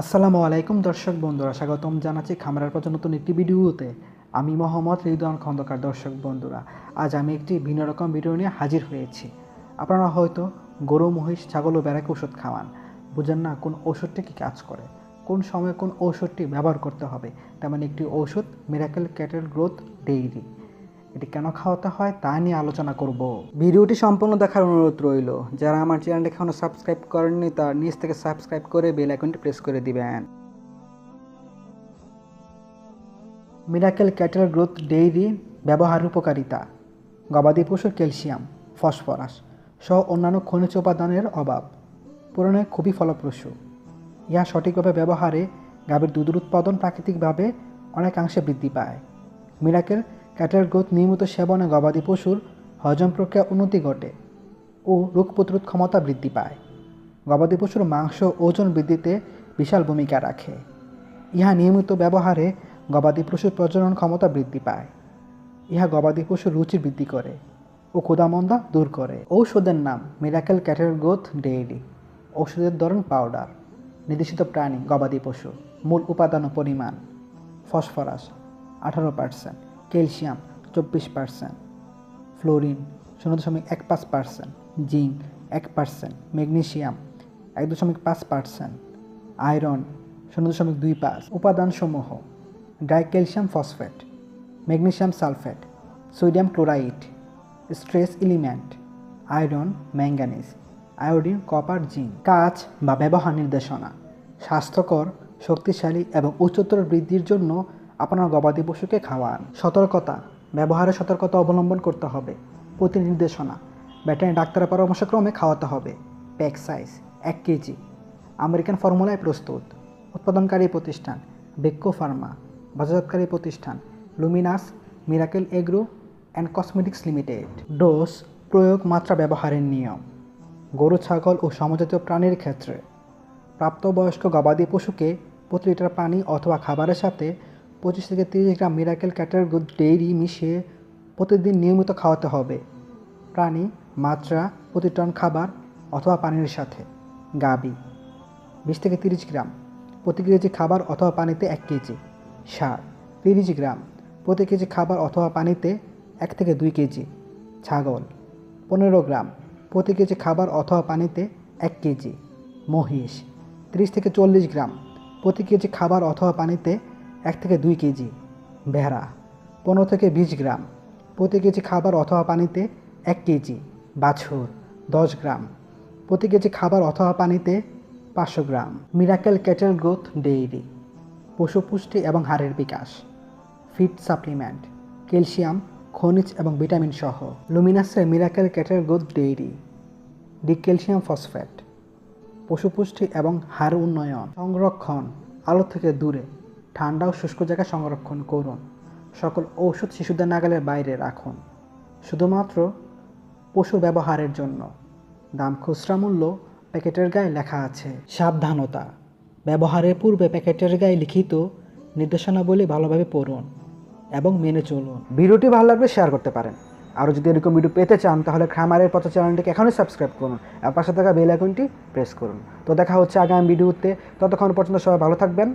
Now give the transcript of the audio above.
আসসালামু আলাইকুম দর্শক বন্ধুরা, স্বাগতম জানাচ্ছি খামারের পর নতুন একটি ভিডিওতে। আমি মোহাম্মদ রিদওয়ান খন্দকার দর্শক বন্ধুরা, আজ আমি একটি ভিন্ন রকম ভিডিও নিয়ে হাজির হয়েছি। আপনারা হয়তো গরু, মহিষ, ছাগল ও বেড়াকে ওষুধ খাওয়ান। বুঝেন না কোন ওষুধটি কী কাজ করে, কোন সময় কোন ঔষধটি ব্যবহার করতে হবে। তেমন একটি ঔষধ মিরাকেল ক্যাটেল গ্রোথ ডেইরি এটি কেন খাওয়াতে হয় তা নিয়ে আলোচনা করব। ভিডিওটি সম্পূর্ণ দেখার অনুরোধ রইল, যারা আমার চ্যানেলটি এখনও সাবস্ক্রাইব করেননি তার নিচ থেকে সাবস্ক্রাইব করে বেল আইকনটি প্রেস করে দিবেন। মিরাকেল ক্যাটেল গ্রোথ ডেইরি ব্যবহার উপকারিতা, গবাদি পশুর ক্যালসিয়াম, ফসফরাস সহ অন্যান্য খনিজ উপাদানের অভাব পূরণে খুবই ফলপ্রসূ। ইহা সঠিকভাবে ব্যবহারে গাভীর দুধের উৎপাদন প্রাকৃতিকভাবে অনেকাংশে বৃদ্ধি পায়। মিরাকেল ক্যাটেল গ্রোথ নিয়মিত সেবনে গবাদি পশুর হজম প্রক্রিয়া উন্নতি ঘটে ও রোগ প্রতিরোধ ক্ষমতা বৃদ্ধি পায়। গবাদি পশুর মাংস ওজন বৃদ্ধিতে বিশাল ভূমিকা রাখে। ইহা নিয়মিত ব্যবহারে গবাদি পশুর প্রজনন ক্ষমতা বৃদ্ধি পায়। ইহা গবাদি পশুর রুচি বৃদ্ধি করে ও ক্ষুদামন্দা দূর করে। ঔষধের নাম মিরাকেল ক্যাটেল গ্রোথ ডেইরি ঔষধের ধরন পাউডার। নির্দেশিত প্রাণী গবাদি পশু। মূল উপাদান ও পরিমাণ ফসফরাস, আঠারো পার্সেন্ট ক্যালসিয়াম চব্বিশ পার্সেন্ট ফ্লোরিন শূন্য দশমিক এক পাঁচ পার্সেন্ট জিঙ্ক এক পার্সেন্ট ম্যাগনেশিয়াম এক দশমিক পাঁচ পার্সেন্ট আয়রন শূন্য দশমিক দুই পাঁচ উপাদানসমূহ dicalcium phosphate magnesium sulphate, sodium chloride, stress element, iron manganese, iodine, copper, zinc. কাজ বা ব্যবহার নির্দেশনা, স্বাস্থ্যকর, শক্তিশালী এবং উচ্চতর বৃদ্ধির জন্য আপনার গবাদি পশুকে খাওয়ান। সতর্কতা, ব্যবহারে সতর্কতা অবলম্বন করতে হবে। প্রতি নির্দেশনা ভেটেরিনারি ডাক্তারের পরামর্শক্রমে খাওয়াতে হবে। প্যাক সাইজ, এক কেজি। আমেরিকান ফর্মুলায় প্রস্তুত। উৎপাদনকারী প্রতিষ্ঠান বেক্কো ফার্মা। বাজারজাতকারী প্রতিষ্ঠান, luminous, miracle agro and cosmetics limited. Dose, প্রয়োগ মাত্রা ব্যবহারের নিয়ম। গরু, ছাগল ও সমজাতীয় প্রাণীর ক্ষেত্রে। প্রাপ্তবয়স্ক গবাদি পশুকে প্রতি লিটার পানি অথবা খাবারের সাথে পঁচিশ থেকে তিরিশ গ্রাম মিরাকেল ক্যাটার ডেইরি মিশিয়ে প্রতিদিন নিয়মিত খাওয়াতে হবে। প্রাণী, মাত্রা, প্রতি টন খাবার অথবা পানির সাথে। গাবি, বিশ থেকে তিরিশ গ্রাম। প্রতি কেজি খাবার অথবা পানিতে এক কেজি। সার, তিরিশ গ্রাম। প্রতি কেজি খাবার অথবা পানিতে এক থেকে দুই কেজি। ছাগল, পনেরো গ্রাম। প্রতি কেজি খাবার অথবা পানিতে এক কেজি। মহিষ, তিরিশ থেকে চল্লিশ গ্রাম। প্রতি কেজি খাবার অথবা পানিতে এক থেকে দুই কেজি ভেড়া পনেরো থেকে বিশ গ্রাম, প্রতি কেজি খাবার অথবা পানিতে এক কেজি বাছুর, দশ গ্রাম, প্রতি কেজি খাবার অথবা পানিতে পাঁচশো gram. Miracle cattle growth dairy, পশু পুষ্টি এবং হাড়ের বিকাশ ফিট সাপ্লিমেন্ট, ক্যালসিয়াম, খনিজ এবং ভিটামিন সহ। লুমিনাসের miracle cattle growth dairy, dicalcium phosphate, পশু পুষ্টি এবং হাড় উন্নয়ন, সংরক্ষণ, আলো থেকে দূরে। ঠান্ডা ও শুষ্ক জায়গায় সংরক্ষণ করুন। সকল ঔষধ শিশুদের নাগালের বাইরে রাখুন। শুধুমাত্র পশু ব্যবহারের জন্য। দাম খুচরা মূল্য প্যাকেটের গায়ে লেখা আছে। সাবধানতা। ব্যবহারের পূর্বে প্যাকেটের গায়ে লিখিত নির্দেশনাবলী ভালোভাবে পড়ুন এবং মেনে চলুন। ভিডিওটি ভালো লাগলে শেয়ার করতে পারেন। আরও যদি এরকম ভিডিও পেতে চান, তাহলে খামারের পথ চ্যানেলটিকে এখনই সাবস্ক্রাইব করুন আর পাশে থাকা বেল আইকনটি প্রেস করুন। তো দেখা হচ্ছে আগামী ভিডিওতে। ততক্ষণ পর্যন্ত সবাই ভালো থাকবেন।